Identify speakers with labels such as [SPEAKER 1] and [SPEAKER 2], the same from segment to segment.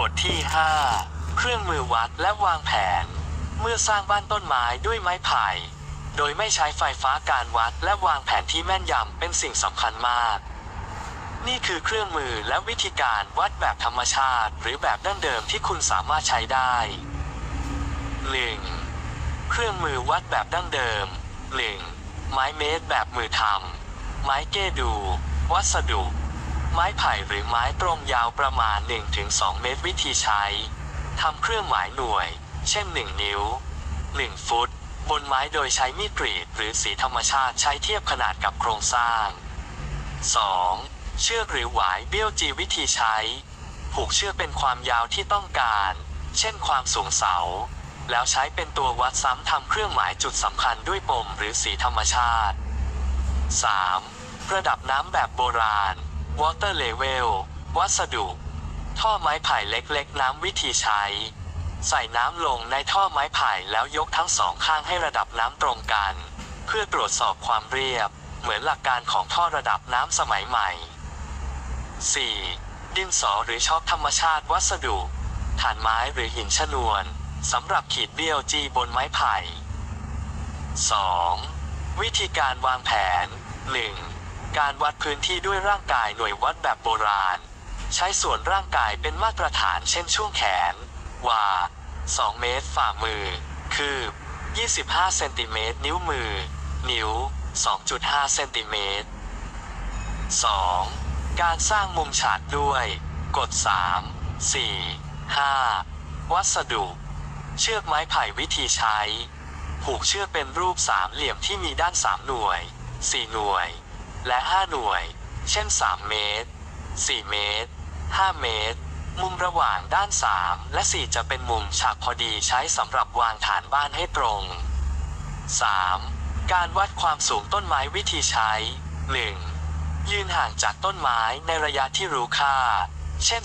[SPEAKER 1] บทที่ 5 เครื่องมือวัดและวางแผน เมื่อสร้างบ้านต้นไม้ด้วยไม้ไผ่ โดยไม่ใช้ไฟฟ้าการวัดและวางแผนที่แม่นยำเป็นสิ่งสำคัญมาก นี่คือเครื่องมือและวิธีการวัดแบบธรรมชาติ หรือแบบดั้งเดิมที่คุณสามารถใช้ได้ 1. เครื่องมือวัดแบบดั้งเดิม 1. ไม้เมตรแบบมือทำไม้เก้ดู วัสดุ ไม้ไผ่หรือไม้ตรงยาวประมาณ 1-2 เมตรวิธีใช้ทำเครื่องหมายหน่วย เช่น 1 นิ้ว 1 ฟุต บนไม้โดยใช้มีดกรีด หรือสีธรรมชาติใช้เทียบขนาดกับโครงสร้าง 2. เชือกหรือหวายเบี้ยวจีวิธีใช้ ผูกเชือกเป็นความยาวที่ต้องการ เช่นความสูงเสา แล้วใช้เป็นตัววัดซ้ำทำเครื่องหมายจุดสำคัญด้วยปมหรือสีธรรมชาติ 3. ระดับน้ำแบบโบราณ water level วัสดุ ท่อไม้ไผ่เล็กๆ น้ำวิธีใช้ ใส่น้ำลงในท่อไม้ไผ่แล้วยกทั้งสองข้างให้ระดับน้ำตรงกัน เพื่อตรวจสอบความเรียบ เหมือนหลักการของท่อระดับน้ำสมัยใหม่ 4. ดินสอหรือช็อกธรรมชาติวัสดุฐานไม้หรือหินชนวนสำหรับขีดเบี้ยวจีบนไม้ไผ่ 2. วิธีการวางแผน 1. การวัดพื้นที่ด้วยร่างกายหน่วยวัดแบบโบราณ ใช้ส่วนร่างกายเป็นมาตรฐานเช่นช่วงแขน ว่า 2 เมตรฝ่ามือ คืบ25 เซนติเมตรนิ้วมือ นิ้ว 2.5 เซนติเมตร 2. การสร้างมุมฉากด้วยกฎ3 4 5 วัสดุ เชือกไม้ไผ่วิธีใช้ ผูกเชือกเป็นรูปสามเหลี่ยมที่มีด้าน 3 หน่วย 4 หน่วย และ 5 หน่วย เช่น 3 เมตร 4 เมตร 5 เมตร มุมระหว่างด้าน 3 และ 4 จะเป็นมุมฉากพอดีใช้สำหรับวางฐานบ้านให้ตรง 3. การวัดความสูงต้นไม้วิธีใช้ 1. ยืนห่างจากต้นไม้ในระยะที่รู้ค่า เช่น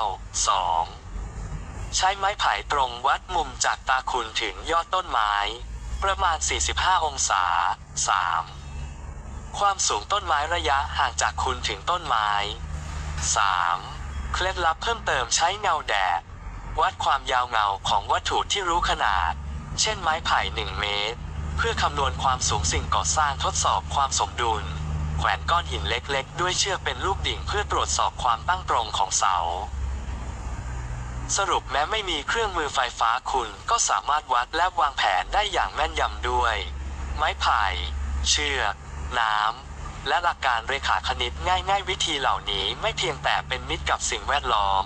[SPEAKER 1] 19 2. ใช้ไม้ไผ่ตรงวัดมุมจากตาขุนถึงยอดต้นไม้ ประมาณ 45 องศา 3. ความสูงต้นไม้ระยะห่างจากคุณถึงต้นไม้ 3. เคล็ดลับเพิ่มเติมใช้เงาแดด วัดความยาวเงาของวัตถุที่รู้ขนาด เช่นไม้ไผ่ 1 เมตร เพื่อคำนวณความสูงสิ่งก่อสร้างทดสอบความสมดุล แขวนก้อนหินเล็กๆ ด้วยเชือกเป็นลูกดิ่งเพื่อตรวจสอบความตั้งตรงของเสา สรุปแม้ไม่มีเครื่องมือไฟฟ้าคุณก็สามารถวัดและวางแผนได้อย่างแม่นยำด้วย ไม้ไผ่ เชือก น้ำ และหลักการเรขาคณิตง่าย ๆ วิธีเหล่านี้ไม่เพียงแต่เป็นมิตรกับสิ่งแวดล้อม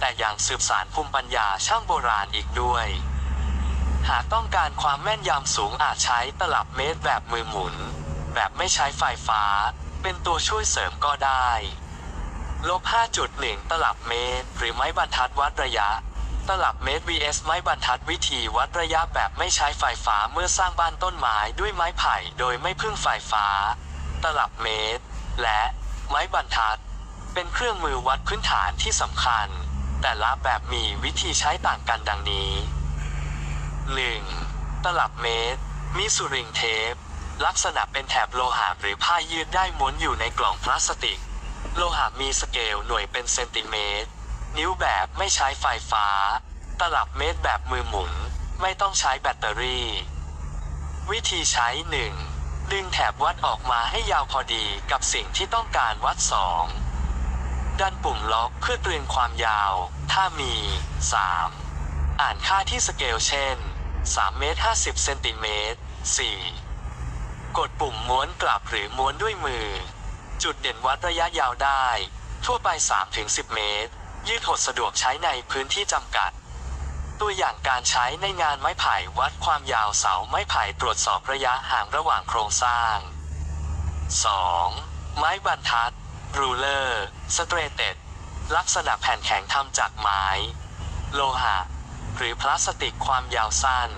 [SPEAKER 1] แต่ยังสืบสานภูมิปัญญาช่างโบราณอีกด้วย หากต้องการความแม่นยำสูงอาจใช้ตลับเมตรแบบมือหมุน แบบไม่ใช้ไฟฟ้า เป็นตัวช่วยเสริมก็ได้ลบ5.1 ตลับเมตร หรือไม้บรรทัดวัดระยะ ตลับเมตร vs ไม้บรรทัดวิธีวัดระยะแบบไม่ใช้ไฟฟ้าเมื่อสร้างบ้านต้นไม้ด้วยไม้ไผ่โดยไม่พึ่งไฟฟ้า ตลับเมตร และไม้บรรทัด เป็นเครื่องมือวัดพื้นฐานที่สำคัญ แต่ละแบบมีวิธีใช้ต่างกันดังนี้ 1. ตลับเมตร มีสุริงเทป ลักษณะเป็นแถบโลหะหรือผ้ายืดได้ม้วนอยู่ในกล่องพลาสติก โลหะมีสเกลหน่วยเป็นเซนติเมตร นิ้วแบบไม่ใช้ไฟฟ้า ตลับเมตรแบบมือหมุน ไม่ต้องใช้แบตเตอรี่ วิธีใช้ 1. ดึงแถบวัดออกมาให้ยาวพอดีกับสิ่งที่ต้องการวัด 2. ดันปุ่มล็อกเพื่อเตือนความยาว ถ้ามี 3. อ่านค่าที่สเกลเช่น3เมตร50เซนติเมตร 4. กดปุ่มม้วนกลับหรือม้วนด้วยมือ จุดเด่นวัดระยะยาวได้ ทั่วไป 3-10 เมตร ยืดหดสะดวกใช้ในพื้นที่จำกัด ตัวอย่างการใช้ในงานไม้ไผ่วัดความยาวเสาไม้ไผ่ตรวจสอบระยะห่างระหว่างโครงสร้าง 2. ไม้บรรทัด รูเลอร์สเตรเต็ดลักษณะแผ่นแข็งทำจากไม้ โลหะ หรือพลาสติกความยาวสั้น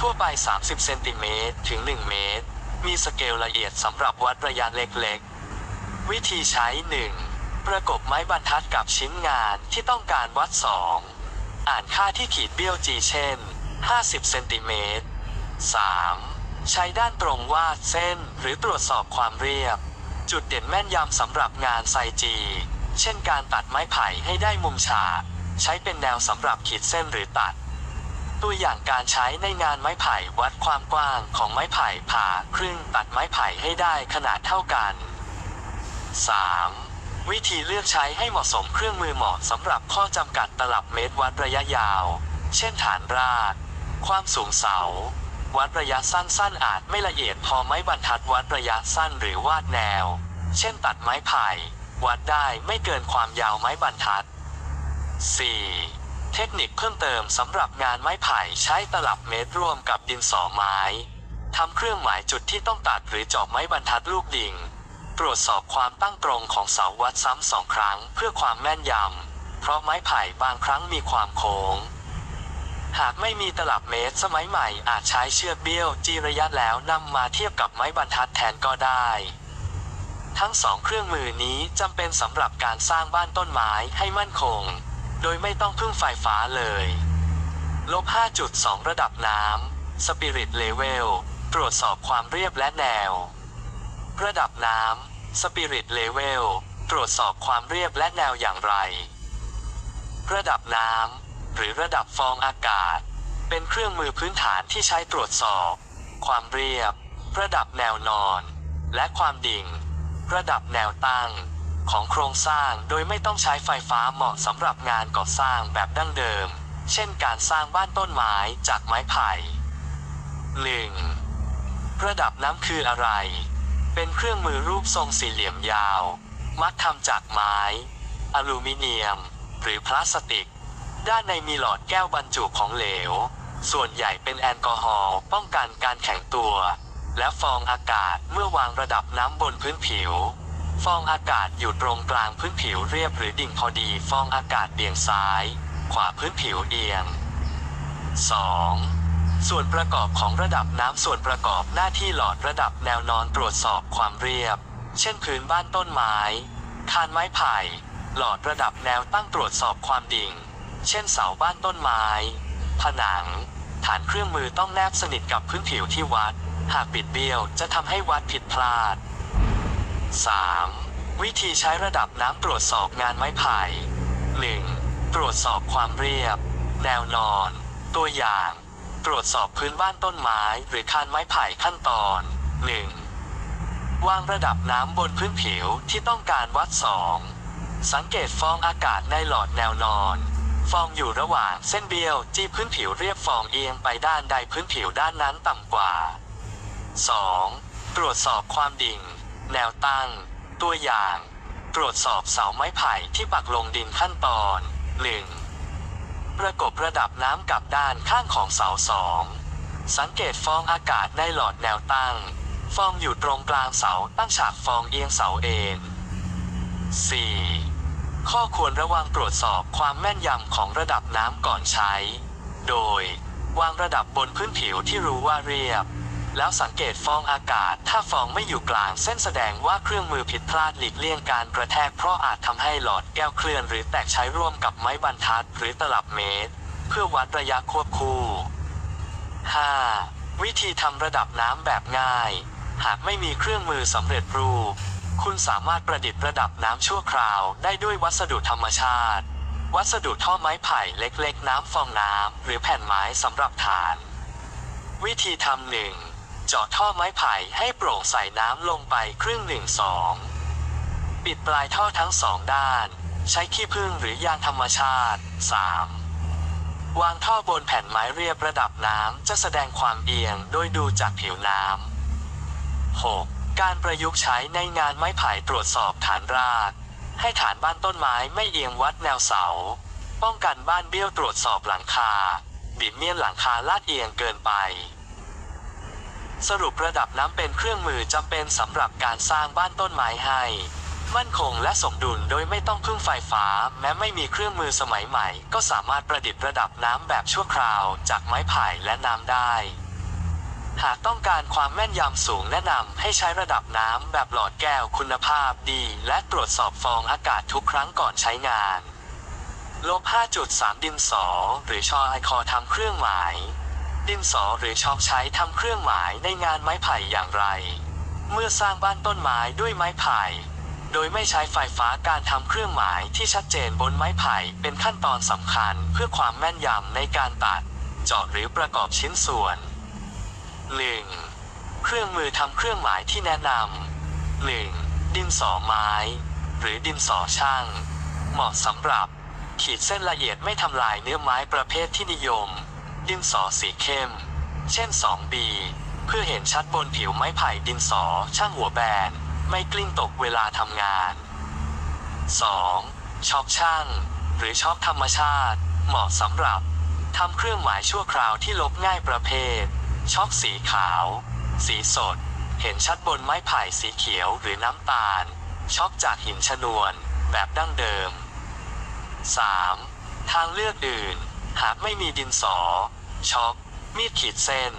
[SPEAKER 1] ทั่วไป 30 เซนติเมตรถึง 1 เมตร มีสเกลละเอียดสำหรับวัดระยะเล็กๆ วิธีใช้ 1. ประกบไม้บรรทัดกับชิ้นงานที่ต้องการวัด 2. อ่านค่าที่ขีดเบี้ยวจีเช่น 50 เซนติเมตร 3. ใช้ด้านตรงวาดเส้นหรือตรวจสอบความเรียบ จุดเด่นแม่นยำสำหรับงานไซจี เช่นการตัดไม้ไผ่ให้ได้มุมฉากใช้เป็นแนวสำหรับขีดเส้นหรือตัด ตัวอย่างการใช้ในงานไม้ไผ่วัดความกว้างของไม้ไผ่ผ่าครึ่งตัดไม้ไผ่ให้ได้ขนาดเท่ากัน 3. วิธีเลือกใช้ให้เหมาะสมเครื่องมือเหมาะสำหรับข้อจำกัดตลับเมตรวัดระยะยาว เช่นฐานราก ความสูงเสา วัดระยะสั้นๆอาจไม่ละเอียดพอไม้บรรทัดวัดระยะสั้นหรือวาดแนว เช่นตัดไม้ไผ่ วัดได้ไม่เกินความยาวไม้บรรทัด 4. เทคนิคเพิ่มเติมสำหรับงานไม้ไผ่ใช้ตลับเมตรร่วมกับดินสอไม้ทำเครื่องหมายจุดที่ต้องตัดหรือจาะไม้บรรทัดลูกดิ่ง ตรวจสอบความตั้งตรงของเสาวัดซ้ำสองครั้งเพื่อความแม่นยำ เพราะไม้ไผ่บางครั้งมีความโค้ง หากไม่มีตลับเมตรสมัยใหม่อาจใช้เชือกเบี้ยวจีระยะแล้วนำมาเทียบกับไม้บรรทัดแทนก็ได้ ทั้งสองเครื่องมือนี้จำเป็นสำหรับการสร้างบ้านต้นไม้ให้มั่นคง โดยไม่ต้องพึ่งไฟฟ้าเลยลบ5.2 ระดับน้ำ Spirit Level ตรวจสอบความเรียบและแนว ระดับน้ำ Spirit Level ตรวจสอบความเรียบและแนวอย่างไร ระดับน้ำ หรือระดับฟองอากาศ เป็นเครื่องมือพื้นฐานที่ใช้ตรวจสอบ ความเรียบ ระดับแนวนอน และความดิ่ง ระดับแนวตั้ง ของโครงสร้างโดยไม่ต้องใช้ไฟฟ้าเหมาะสำหรับงานก่อสร้างแบบดั้งเดิม เช่นการสร้างบ้านต้นไม้จากไม้ไผ่ 1. ระดับน้ำคืออะไร เป็นเครื่องมือรูปทรงสี่เหลี่ยมยาว มักทำจากไม้ อลูมิเนียม หรือพลาสติก ด้านในมีหลอดแก้วบรรจุของเหลว ส่วนใหญ่เป็นแอลกอฮอล์ป้องกันการแข็งตัว และฟองอากาศเมื่อวางระดับน้ำบนพื้นผิว ฟองอากาศอยู่ตรงกลางพื้นผิวเรียบหรือดิ่งพอดี ฟองอากาศเบี่ยงซ้าย ขวาพื้นผิวเอียง 2. ส่วนประกอบของระดับน้ำส่วนประกอบหน้าที่หลอดระดับแนวนอนตรวจสอบความเรียบ เช่นพื้นบ้านต้นไม้ คานไม้ไผ่ หลอดระดับแนวตั้งตรวจสอบความดิ่ง เช่นเสาบ้านต้นไม้ ผนัง ฐานเครื่องมือต้องแนบสนิทกับพื้นผิวที่วัด หากบิดเบี้ยวจะทำให้วัดผิดพลาด 3. วิธีใช้ระดับน้ำตรวจสอบงานไม้ไผ่ 1. ตรวจสอบความเรียบ แนวนอน ตัวอย่าง ตรวจสอบพื้นบ้านต้นไม้หรือคานไม้ไผ่ขั้นตอน 1. วางระดับน้ำบนพื้นผิวที่ต้องการวัด 2. สังเกตฟองอากาศในหลอดแนวนอน ฟองอยู่ระหว่างเส้นเบี้ยวจี้พื้นผิวเรียบฟองเอียงไปด้านใดพื้นผิวด้านนั้นต่ำกว่า 2. ตรวจสอบความดิ่ง แนวตั้ง ตัวอย่าง ตรวจสอบเสาไม้ไผ่ที่ปักลงดินขั้นตอน 1. ประกบระดับน้ำกับด้านข้างของเสาสอง สังเกตฟองอากาศในหลอดแนวตั้ง ฟองอยู่ตรงกลางเสาตั้งฉากฟองเอียงเสาเอ็น 4. ข้อควรระวังตรวจสอบความแม่นยำของระดับน้ำก่อนใช้ โดย วางระดับบนพื้นผิวที่รู้ว่าเรียบ แล้วสังเกตฟองอากาศ ถ้าฟองไม่อยู่กลางเส้นแสดงว่าเครื่องมือผิดพลาดหลีกเลี่ยงการกระแทกเพราะอาจทำให้หลอดแก้วเคลื่อน หรือแตกใช้ร่วมกับไม้บรรทัดหรือตลับเมตร เพื่อวัดระยะควบคู่ 5. วิธีทำระดับน้ำแบบง่าย หากไม่มีเครื่องมือสำเร็จรูป คุณสามารถประดิษฐ์ระดับน้ำชั่วคราว ได้ด้วยวัสดุธรรมชาติ วัสดุท่อไม้ไผ่เล็ก ๆ น้ำฟองน้ำหรือแผ่นไม้สำหรับฐาน วิธีทำหนึ่ง เจาะท่อไม้ไผ่ให้โปร่งใส่น้ำลงไปครึ่งหนึ่งสองปิดปลายท่อทั้งสองด้าน ใช้ขี้ผึ้งหรือยางธรรมชาติ 3. วางท่อบนแผ่นไม้เรียบระดับน้ำจะแสดงความเอียงโดยดูจากผิวน้ำ 6. การประยุกต์ใช้ในงานไม้ไผ่ตรวจสอบฐานราก ให้ฐานบ้านต้นไม้ไม่เอียงวัดแนวเสา ป้องกันบ้านเบี้ยวตรวจสอบหลังคา บิดเมียนหลังคาลาดเอียงเกินไป สรุประดับน้ำเป็นเครื่องมือจำเป็นสำหรับการสร้างบ้านต้นไม้ให้ มั่นคงและสมดุลโดยไม่ต้องพึ่งไฟฟ้า แม้ไม่มีเครื่องมือสมัยใหม่ ก็สามารถประดิษฐ์ระดับน้ำแบบชั่วคราว จากไม้ไผ่และน้ำได้ หากต้องการความแม่นยำสูงแนะนำให้ใช้ระดับน้ำแบบหลอดแก้วคุณภาพดี และตรวจสอบฟองอากาศทุกครั้งก่อนใช้งานลบ5.3ดินสอหรือชอไอคอทำเครื่องหมาย ดินสอหรือชอกใช้ทำเครื่องหมายในงานไม้ไผ่อย่างไร เมื่อสร้างบ้านต้นไม้ด้วยไม้ไผ่ โดยไม่ใช้ไฟฟ้าการทำเครื่องหมายที่ชัดเจนบนไม้ไผ่เป็นขั้นตอนสำคัญเพื่อความแม่นยำในการตัดเจาะหรือประกอบชิ้นส่วน 1. เครื่องมือทำเครื่องหมายที่แนะนำ 1. ดินสอไม้ หรือดินสอช่าง เหมาะสำหรับ ขีดเส้นละเอียดไม่ทำลายเนื้อไม้ประเภทที่นิยม ดินสอสีเข้ม เช่น 2B เพื่อเห็นชัดบนผิวไม้ไผ่ดินสอช่างหัวแบน ไม่กลิ้งตกเวลาทำงาน 2. ช็อกช่าง หรือช็อกธรรมชาติ เหมาะสำหรับทำเครื่องหมายชั่วคราวที่ลบง่ายประเภท ช็อกสีขาว สีสด เห็นชัดบนไม้ไผ่สีเขียวหรือน้ำตาล ช็อกจากหินชนวน แบบดั้งเดิม 3. ทางเลือกอื่น หากไม่มีดินสอ ช็อก มีดขีดเส้น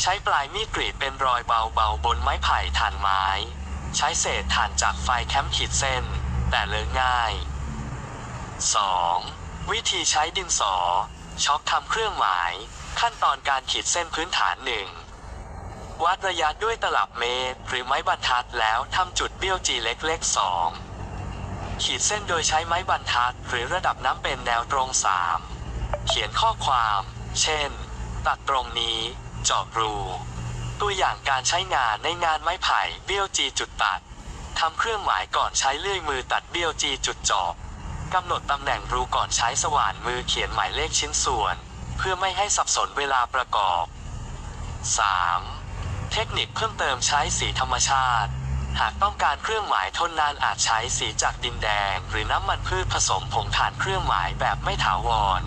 [SPEAKER 1] ใช้ปลายมีดกรีดเป็นรอยเบาๆบนไม้ไผ่ถ่านไม้ ใช้เศษถ่านจากไฟแคมป์ขีดเส้น แต่เลิกง่าย 2. วิธีใช้ดินสอ ช็อกทำเครื่องหมาย ขั้นตอนการขีดเส้นพื้นฐานหนึ่งวัดระยะด้วยตลับเมตร หรือไม้บรรทัดแล้วทำจุดเบี้ยวจีเล็กๆสองขีดเส้นโดยใช้ไม้บรรทัด หรือระดับน้ำเป็นแนวตรง 3 เขียนข้อความ เช่น ตัดตรงนี้จาะรู ตัวอย่างการใช้งานในงานไม้ไผ่เบี้ยวจีจุดตัดทำเครื่องหมายก่อนใช้เลื่อยมือตัดเบี้ยวจีจุดจาะกำหนดตำแหน่งรูก่อนใช้สว่านมือเขียนหมายเลขชิ้นส่วน เพื่อไม่ให้สับสนเวลาประกอบ 3. เทคนิคเพิ่มเติมใช้สีธรรมชาติ หากต้องการเครื่องหมายทนนานอาจใช้สีจากดินแดง หรือน้ำมันพืชผสมผงถ่านเครื่องหมายแบบไม่ถาวร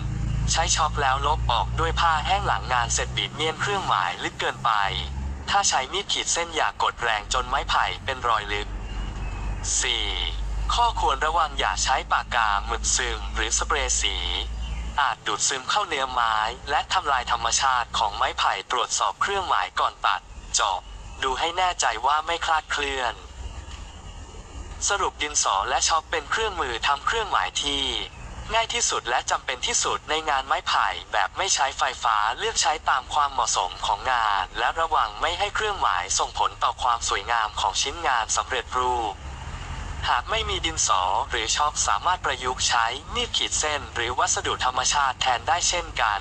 [SPEAKER 1] ใช้ช็อกแล้วลบออกด้วยผ้าแห้งหลังงานเสร็จบีบเมียนเครื่องหมายลึกเกินไป ถ้าใช้มีดขีดเส้นอย่ากกดแรงจนไม้ไผ่เป็นรอยลึก 4. ข้อควรระวังอย่าใช้ปากกาหมึกซึมหรือสเปรย์สี อาจดูดซึมเข้าเนื้อไม้ และทำลายธรรมชาติของไม้ไผ่ตรวจสอบเครื่องหมายก่อนตัดจาะดูให้แน่ใจว่าไม่คลาดเคลื่อน สรุปดินสอและช็อปเป็นเครื่องมือทำเครื่องหมายที่ ง่ายที่สุดและจำเป็นที่สุดในงานไม้ไผ่แบบไม่ใช้ไฟฟ้าเลือกใช้ตามความเหมาะสมของงาน และระวังไม่ให้เครื่องหมายส่งผลต่อความสวยงามของชิ้นงานสำเร็จรูป หากไม่มีดินสอหรือช็อคสามารถประยุกต์ใช้มีดขีดเส้น หรือวัสดุธรรมชาติแทนได้เช่นกัน